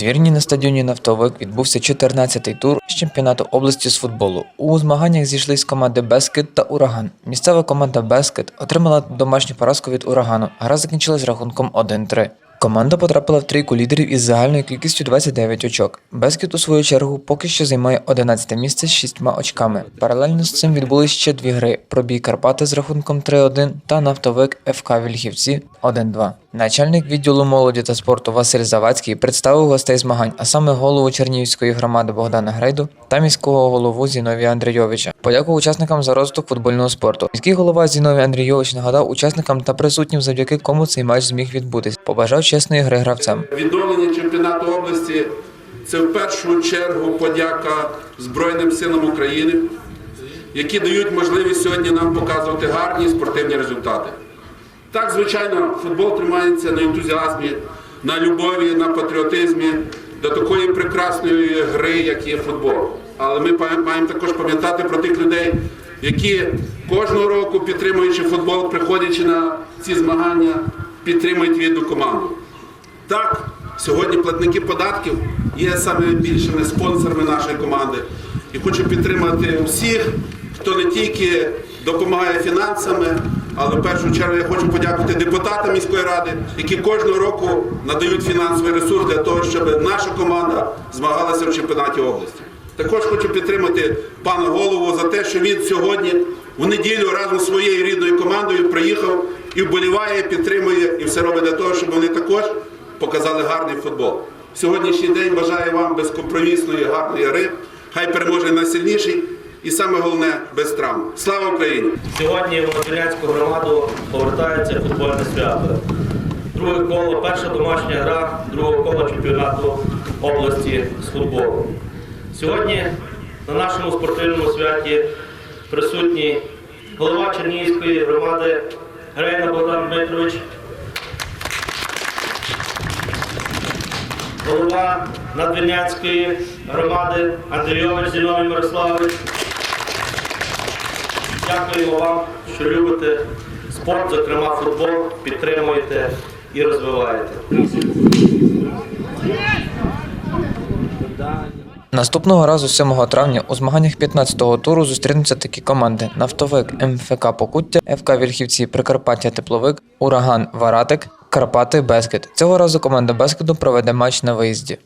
надвірні на стадіоні Нафтовик відбувся 14-й тур з чемпіонату області з футболу. У змаганнях зійшлись команди Бескет та Ураган. Місцева команда Бескет отримала домашню поразку від урагану. Гра закінчилась рахунком 1-3. Команда потрапила в трійку лідерів із загальною кількістю 29 очок. Бескет, у свою чергу, поки що займає 11 місце з 6 очками. Паралельно з цим відбулись ще дві гри: пробій Карпати з рахунком 3-1 та нафтовик ФК Вільхівці 1-2. Начальник відділу молоді та спорту Василь Завадський представив гостей змагань, а саме голову Чернігівської громади Богдана Грейду та міського голову Зіновія Андрійовича. Подякував учасникам за розвиток футбольного спорту. Міський голова Зіновій Андрійович нагадав учасникам та присутнім, завдяки кому цей матч зміг відбутись. Побажав чесної гри гравцям. Відновлення чемпіонату області це в першу чергу подяка Збройним силам України, які дають можливість сьогодні нам показувати гарні спортивні результати. Так, звичайно, футбол тримається на ентузіазмі, на любові, на патріотизмі до такої прекрасної гри, як є футбол. Але ми маємо також пам'ятати про тих людей, які кожного року, підтримуючи футбол, приходячи на ці змагання, підтримують відну команду. Так, сьогодні платники податків є саме більшими спонсорами нашої команди. І хочу підтримати всіх, хто не тільки допомагає фінансами, але в першу чергу я хочу подякувати депутатам міської ради, які кожного року надають фінансовий ресурс для того, щоб наша команда змагалася в чемпіонаті області. Також хочу підтримати пана голову за те, що він сьогодні в неділю разом зі своєю рідною командою приїхав і вболіває, підтримує і все робить для того, щоб вони також показали гарний футбол. Сьогоднішній день бажаю вам безкомпромісної, гарної гри. Хай переможе найсильніший і саме головне без травм. Слава Україні! Сьогодні в Надвірнянську громаду повертається футбольне свято. Друге коло, перша домашня гра другого кола чемпіонату області з футболу. Сьогодні на нашому спортивному святі присутній голова Чернігівської громади Грейна Богдан Дмитрович, голова Надвірнянської громади Андрійович Зіновій Мирославович. Дякуємо вам, що любите спорт, зокрема футбол, підтримуєте і розвиваєте. Наступного разу, 7 травня, у змаганнях 15-го туру зустрінуться такі команди: Нафтовик МФК Покуття, ФК Вільхівці, Прикарпаття Тепловик, Ураган Варатик, Карпати Бескет. Цього разу команда Бескету проведе матч на виїзді.